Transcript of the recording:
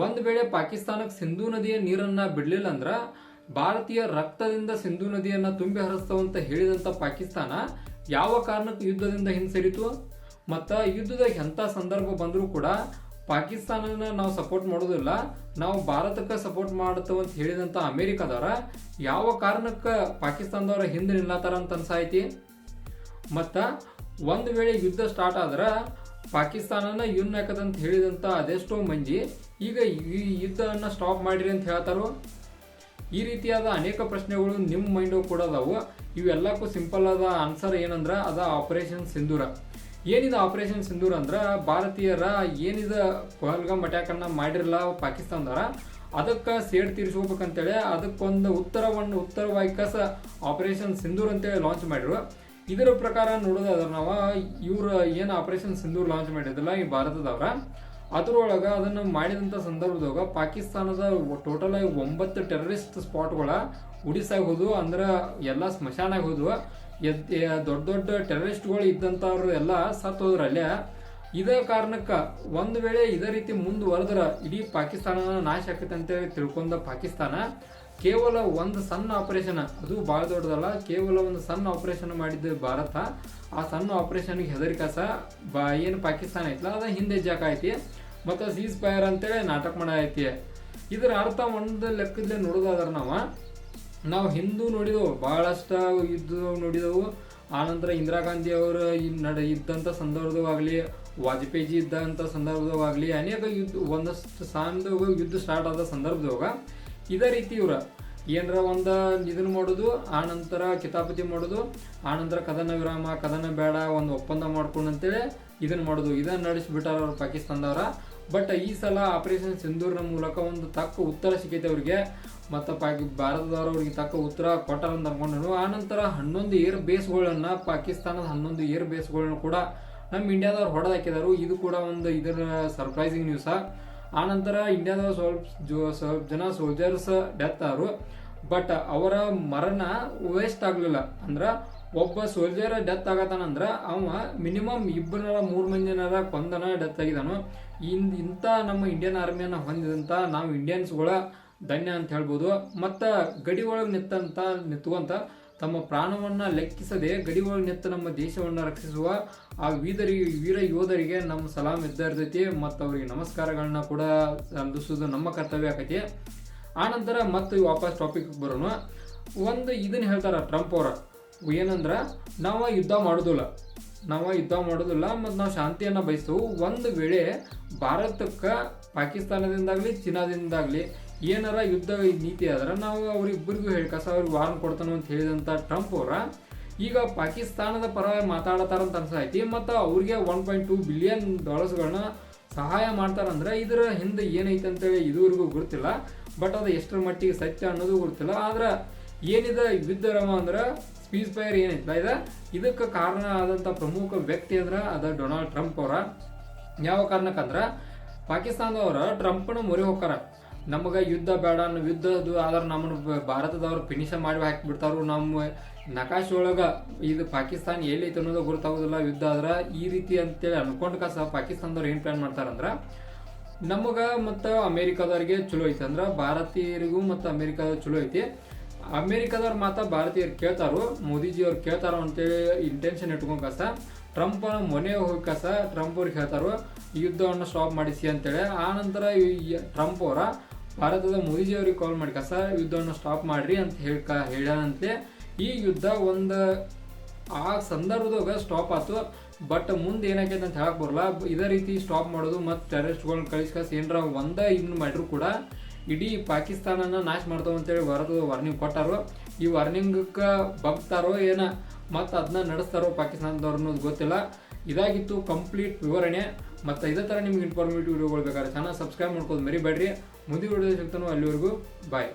ಒಂದ್ ವೇಳೆ ಪಾಕಿಸ್ತಾನಕ್ಕೆ ಸಿಂಧೂ ನದಿಯ ನೀರನ್ನ ಬಿಡ್ಲಿಲ್ಲ ಅಂದ್ರ ಭಾರತೀಯ ರಕ್ತದಿಂದ ಸಿಂಧೂ ನದಿಯನ್ನ ತುಂಬಿ ಹರಿಸ್ತಾವಂತ ಹೇಳಿದಂತ ಪಾಕಿಸ್ತಾನ ಯಾವ ಕಾರಣಕ್ಕೆ ಯುದ್ಧದಿಂದ ಹಿಂಸರಿತು? ಮತ್ತ ಯುದ್ಧದ ಎಂಥ ಸಂದರ್ಭ ಬಂದರೂ ಕೂಡ ಪಾಕಿಸ್ತಾನನ ನಾವು ಸಪೋರ್ಟ್ ಮಾಡೋದಿಲ್ಲ, ನಾವು ಭಾರತಕ್ಕೆ ಸಪೋರ್ಟ್ ಮಾಡ್ತೇವೆ ಅಂತ ಹೇಳಿದಂತ ಅಮೇರಿಕಾದವರ ಯಾವ ಕಾರಣಕ್ಕೆ ಪಾಕಿಸ್ತಾನದವರ ಹಿಂದೆ ನಿಲ್ಲತ್ತಾರ ಅಂತ ಅನ್ಸಾಯ್ತಿ? ಮತ್ತು ಒಂದ್ ವೇಳೆ ಯುದ್ಧ ಸ್ಟಾರ್ಟ್ ಆದ್ರ ಪಾಕಿಸ್ತಾನನ ಯುನ್ ಹಾಕದಂತ ಹೇಳಿದಂತ ಅದೆಷ್ಟೋ ಮಂಜಿ ಈಗ ಈ ಯುದ್ಧವನ್ನ ಸ್ಟಾಪ್ ಮಾಡಿರಿ ಅಂತ ಹೇಳ್ತಾರೋ? ಈ ರೀತಿಯಾದ ಅನೇಕ ಪ್ರಶ್ನೆಗಳು ನಿಮ್ಮ ಮೈಂಡ್ ಕೂಡ ಅದಾವು. ಇವೆಲ್ಲಕ್ಕೂ ಸಿಂಪಲ್ ಆದ ಆನ್ಸರ್ ಏನಂದ್ರೆ ಅದ ಆಪರೇಷನ್ ಸಿಂಧೂರ ಏನಿದ ಆಪರೇಷನ್ ಸಿಂಧೂರ್ ಅಂದ್ರೆ ಭಾರತೀಯರ ಏನಿದ ಪಹಲ್ಗಾಮ್ ಅಟ್ಯಾಕನ್ನು ಮಾಡಿರಲ್ಲ ಪಾಕಿಸ್ತಾನದವರ, ಅದಕ್ಕೆ ಸೇಡ್ ತೀರಿಸ್ಕೋಬೇಕಂತೇಳಿ ಅದಕ್ಕೊಂದು ಉತ್ತರವನ್ನು ಉತ್ತರವಾಗಿ ಕಸ ಆಪರೇಷನ್ ಸಿಂಧೂರ್ ಅಂತೇಳಿ ಲಾಂಚ್ ಮಾಡಿರು. ಇದರ ಪ್ರಕಾರ ನೋಡೋದಾದ್ರೆ ನಾವು ಇವ್ರ ಏನು ಆಪರೇಷನ್ ಸಿಂಧೂರ್ ಲಾಂಚ್ ಮಾಡಿದ್ರಲ್ಲ ಈ ಭಾರತದವರ, ಅದರೊಳಗೆ ಅದನ್ನ ಮಾಡಿದಂತ ಸಂದರ್ಭದಾಗ ಪಾಕಿಸ್ತಾನದ ಟೋಟಲ್ ಆಗಿ ಒಂಬತ್ತು ಟೆರರಿಸ್ಟ್ ಸ್ಪಾಟ್ಗಳ ಉಡಿಸಾಗ ಹೋದ್ವು ಅಂದ್ರೆ ಎಲ್ಲ ಸ್ಮಶಾನಾಗಿ ಹೋದ್ವು ಎದ್ ದೊಡ್ಡ ದೊಡ್ಡ ಟೆರರಿಸ್ಟ್ಗಳು ಇದ್ದಂಥವ್ರು ಎಲ್ಲ ಸತ್ತು ಹೋದ್ರ ಅಲ್ಲೇ. ಇದೇ ಕಾರಣಕ್ಕೆ ಒಂದು ವೇಳೆ ಇದೇ ರೀತಿ ಮುಂದುವರೆದ್ರ ಇಡೀ ಪಾಕಿಸ್ತಾನ ನಾಶ ಆಕೈತೆ ಅಂತೇಳಿ ತಿಳ್ಕೊಂಡ ಪಾಕಿಸ್ತಾನ ಕೇವಲ ಒಂದು ಸಣ್ಣ ಆಪರೇಷನ್ ಅದು ಭಾಳ ದೊಡ್ಡದಲ್ಲ. ಕೇವಲ ಒಂದು ಸಣ್ಣ ಆಪರೇಷನ್ ಮಾಡಿದ್ದು ಭಾರತ. ಆ ಸಣ್ಣ ಆಪರೇಷನ್ಗೆ ಹೆದರಿಕಾಸ ಬಾ, ಏನು ಪಾಕಿಸ್ತಾನ ಐತಲ್ಲ ಅದ ಹಿಂದೆ ಜಾಕ ಐತಿ. ಮತ್ತು ಸೀಸ್ ಫೈರ್ ಅಂತೇಳಿ ನಾಟಕ ಮಾಡೈತಿ ಇದರ ಅರ್ಥ ಒಂದು ಲೆಕ್ಕದಲ್ಲೇ ನೋಡೋದಾದ್ರೆ ನಾವು. ನಾವು ಹಿಂದೂ ನೋಡಿದೆವು ಭಾಳಷ್ಟು ಯುದ್ಧ ನೋಡಿದೆವು. ಆನಂತರ ಇಂದಿರಾ ಗಾಂಧಿ ಅವರು ನಡ ಇದ್ದಂಥ ಸಂದರ್ಭದವಾಗಲಿ ವಾಜಪೇಯಿ ಇದ್ದಂಥ ಸಂದರ್ಭದಾಗಲಿ ಅನೇಕ ಯುದ್ಧ, ಒಂದಷ್ಟು ಸಾಂದಾಗ ಯುದ್ಧ ಸ್ಟಾರ್ಟ್ ಆದ ಸಂದರ್ಭದಾಗ ಇದೇ ರೀತಿ ಇವ್ರ. ಏನರ ಒಂದು ಇದನ್ನ ಮಾಡೋದು, ಆನಂತರ ಕಿತಾಪತಿ ಮಾಡೋದು, ಆನಂತರ ಕದನ ವಿರಾಮ, ಕದನ ಬೇಡ, ಒಂದು ಒಪ್ಪಂದ ಮಾಡ್ಕೊಂಡು ಅಂತೇಳಿ ಇದನ್ನ ಮಾಡೋದು. ಇದನ್ನ ನಡೆಸಿಬಿಟ್ಟಾರ ಅವ್ರು ಪಾಕಿಸ್ತಾನದವ್ರ. ಬಟ್ ಈ ಸಲ ಆಪರೇಷನ್ ಸಿಂಧೂರ್ನ ಮೂಲಕ ಒಂದು ತಕ್ಕ ಉತ್ತರ ಸಿಕ್ಕೈತೆ ಅವ್ರಿಗೆ. ಮತ್ತು ಪಾಕಿ ಭಾರತದವ್ರು ಅವ್ರಿಗೆ ತಕ್ಕ ಉತ್ತರ ಕೊಟ್ಟಾರ ಅಂತ ಅನ್ಕೊಂಡನು. ಆನಂತರ ಹನ್ನೊಂದು ಏರ್ ಬೇಸ್ಗಳನ್ನ, ಪಾಕಿಸ್ತಾನದ ಹನ್ನೊಂದು ಏರ್ ಬೇಸ್ಗಳನ್ನು ಕೂಡ ನಮ್ಮ ಇಂಡಿಯಾದವ್ರು ಹೊಡೆದು ಹಾಕಿದಾರು ಇದು ಕೂಡ ಒಂದು ಇದರ ಸರ್ಪ್ರೈಸಿಂಗ್ ನ್ಯೂಸ ಆನಂತರ ಇಂಡಿಯಾದ ಸ್ವಲ್ಪ ಸ್ವಲ್ಪ ಜನ ಸೋಲ್ಜರ್ಸ್ ಡೆತ್ ಆರು ಬಟ್ ಅವರ ಮರಣ ವೇಸ್ಟ್ ಆಗಲಿಲ್ಲ. ಅಂದ್ರೆ ಒಬ್ಬ ಸೋಲ್ಜರ್ ಡೆತ್ ಆಗತ್ತಾನಂದ್ರೆ ಅವ ಮಿನಿಮಮ್ ಇಬ್ಬರ ಮೂರು ಮಂದಿನಾರ ಕೊಂದನ ಡೆತ್ ಆಗಿದಾನು. ಇಂದ ಇಂಥ ನಮ್ಮ ಇಂಡಿಯನ್ ಆರ್ಮಿಯನ್ನು ಹೊಂದಿದಂಥ ನಾವು ಇಂಡಿಯನ್ಸ್ಗಳ ಧನ್ಯ ಅಂತ ಹೇಳ್ಬೋದು. ಮತ್ತು ಗಡಿ ಒಳಗೆ ನಿತ್ತಂತ ನಿಂತ್ಕೊಂತ ತಮ್ಮ ಪ್ರಾಣವನ್ನ ಲೆಕ್ಕಿಸದೆ ಗಡಿ ನೆತ್ತ ನಿಂತ ನಮ್ಮ ದೇಶವನ್ನ ರಕ್ಷಿಸುವ ಆ ವೀರ ವೀರ ಯೋಧರಿಗೆ ನಮ್ಮ ಸಲಾಂ ಇದ್ದ ಇರ್ತೈತಿ ಮತ್ತು ಅವರಿಗೆ ನಮಸ್ಕಾರಗಳನ್ನ ಕೂಡ ಸಲ್ಲಿಸೋದು ನಮ್ಮ ಕರ್ತವ್ಯ ಆಕೈತಿ. ಆನಂತರ ಮತ್ತೆ ವಾಪಸ್ ಟಾಪಿಕ್ ಬರೋಣ. ಒಂದು ಇದನ್ನು ಹೇಳ್ತಾರೆ ಟ್ರಂಪ್ ಅವರ. ಏನಂದ್ರೆ, ನಾವು ಯುದ್ಧ ಮಾಡೋದಿಲ್ಲ. ನಾವು ಯುದ್ಧ ಮಾಡೋದಿಲ್ಲ, ಮತ್ತು ನಾವು ಶಾಂತಿಯನ್ನು ಬಯಸ್ತೇವೆ. ಒಂದು ವೇಳೆ ಭಾರತಕ್ಕೆ ಪಾಕಿಸ್ತಾನದಿಂದಾಗ್ಲಿ, ಚೀನಾದಿಂದಾಗ್ಲಿ ಏನಾರ ಯುದ್ಧ ನೀತಿ ಆದ್ರೆ ನಾವು ಅವರಿಬ್ಬರಿಗೂ ಹೇಳಿ ಕಸ ಅವ್ರಿಗೆ ವಾರ್ನ್ ಕೊಡ್ತಾನೆ ಅಂತ ಹೇಳಿದಂಥ ಟ್ರಂಪ್ ಅವರ, ಈಗ ಪಾಕಿಸ್ತಾನದ ಪರವಾಗಿ ಮಾತಾಡತಾರ ಅಂತ ಅನ್ಸೈತಿ ಮತ್ತು ಅವ್ರಿಗೆ ಒನ್ ಪಾಯಿಂಟ್ ಟೂ ಬಿಲಿಯನ್ ಡಾಲರ್ಸ್ಗಳನ್ನ ಸಹಾಯ ಮಾಡ್ತಾರಂದ್ರೆ ಇದರ ಹಿಂದೆ ಏನೈತೆ ಅಂತೇಳಿ ಇದುವರೆಗೂ ಗೊತ್ತಿಲ್ಲ. ಬಟ್ ಅದು ಎಷ್ಟರ ಮಟ್ಟಿಗೆ ಸತ್ಯ ಅನ್ನೋದು ಗೊತ್ತಿಲ್ಲ. ಆದ್ರೆ ಏನಿದೆ ಯುದ್ಧ ರಮ ಅಂದ್ರೆ ಸ್ಪೀಸ್ ಫೈರ್ ಏನೈತಲ್ಲ ಇದೆ? ಇದಕ್ಕೆ ಕಾರಣ ಆದಂಥ ಪ್ರಮುಖ ವ್ಯಕ್ತಿ ಅಂದ್ರೆ ಅದ ಡೊನಾಲ್ಡ್ ಟ್ರಂಪ್ ಅವರ. ಯಾವ ಕಾರಣಕ್ಕಂದ್ರೆ ಪಾಕಿಸ್ತಾನದವ್ರ ಟ್ರಂಪ್ನ ಮೊರೆ ಹೋಗ್ತಾರ ನಮಗೆ ಯುದ್ಧ ಬೇಡ ಅನ್ನೋ ಯುದ್ಧ ಅದು ಆದ್ರೆ ನಮ್ಮನ್ನು ಭಾರತದವ್ರು ಫಿನಿಶ ಮಾಡಿ ಹಾಕಿಬಿಡ್ತಾರು. ನಮ್ಮ ನಕಾಶೆ ಒಳಗ ಇದು ಪಾಕಿಸ್ತಾನ ಎಲ್ಲೈತೆ ಅನ್ನೋದು ಗೊತ್ತಾಗೋದಿಲ್ಲ ಯುದ್ಧ ಆದ್ರೆ. ಈ ರೀತಿ ಅಂತೇಳಿ ಅನ್ಕೊಂಡ ಸಹ ಪಾಕಿಸ್ತಾನದವ್ರು ಏನು ಪ್ಲ್ಯಾನ್ ಮಾಡ್ತಾರಂದ್ರೆ, ನಮಗೆ ಮತ್ತು ಅಮೇರಿಕಾದವ್ರಿಗೆ ಚಲೋ ಐತೆ ಅಂದ್ರೆ ಭಾರತೀಯರಿಗೂ ಮತ್ತು ಅಮೇರಿಕಾದ ಚಲೋ ಐತಿ. ಅಮೇರಿಕಾದವ್ರು ಮಾತ್ರ ಭಾರತೀಯರು ಕೇಳ್ತಾರೋ ಮೋದಿಜಿ ಅವ್ರು ಕೇಳ್ತಾರೋ ಅಂತೇಳಿ ಇಂಟೆನ್ಷನ್ ಇಟ್ಕೊಂಡು ಕಸ ಟ್ರಂಪ್ ಮೊನೆ ಹೋಗಿ ಕಸ ಟ್ರಂಪ್ ಅವ್ರಿಗೆ ಹೇಳ್ತಾರೋ ಯುದ್ಧವನ್ನು ಸ್ಟಾಪ್ ಮಾಡಿಸಿ ಅಂತೇಳಿ. ಆ ನಂತರ ಟ್ರಂಪ್ ಅವರ ಭಾರತದ ಮೋದಿಜಿ ಅವ್ರಿಗೆ ಕಾಲ್ ಮಾಡಿ ಕಸ ಯುದ್ಧವನ್ನು ಸ್ಟಾಪ್ ಮಾಡ್ರಿ ಅಂತ ಹೇಳ್ಕ ಹೇಳ್ಯಾನಂತೆ ಈ ಯುದ್ಧ ಒಂದು, ಆ ಸಂದರ್ಭದಾಗ ಸ್ಟಾಪ್ ಆಯ್ತು ಬಟ್ ಮುಂದೆ ಏನಾಗೈತೆ ಅಂತ ಹೇಳಕ್ ಬರಲ್ಲ. ಇದೇ ರೀತಿ ಸ್ಟಾಪ್ ಮಾಡೋದು ಮತ್ತು ಟೆರರಿಸ್ಟ್ಗಳನ್ನ ಕಳಿಸ್ಕಸ್ ಏನರ ಒಂದೇ ಇದನ್ನ ಮಾಡಿದ್ರು ಕೂಡ ಇಡೀ ಪಾಕಿಸ್ತಾನನ ನಾಶ ಮಾಡ್ತಾವಂತೇಳಿ ಭಾರತದ ವಾರ್ನಿಂಗ್ ಕೊಟ್ಟಾರೋ. ಈ ವಾರ್ನಿಂಗಕ್ಕೆ ಬಗ್ತಾರೋ ಏನ ಮತ್ತು ಅದನ್ನ ನಡೆಸ್ತಾರೋ ಪಾಕಿಸ್ತಾನದವ್ರು ಅನ್ನೋದು ಗೊತ್ತಿಲ್ಲ. ಇದಾಗಿತ್ತು ಕಂಪ್ಲೀಟ್ ವಿವರಣೆ. ಮತ್ತು ಇದೇ ಥರ ನಿಮ್ಗೆ ಇನ್ಫಾರ್ಮೇಟಿವ್ ವಿಡಿಯೋಗಳು ಬೇಕಾದ್ರೆ ಚಾನಲ್ ಸಬ್ಸ್ಕ್ರೈಬ್ ಮಾಡ್ಕೋದು ಮರಿಬೇಡ್ರಿ. ಮುಂದಿನ ವಿಡಿಯೋ ಸಿಗ್ತಾನೋ ಅಲ್ಲಿವರೆಗೂ. ಬಾಯ್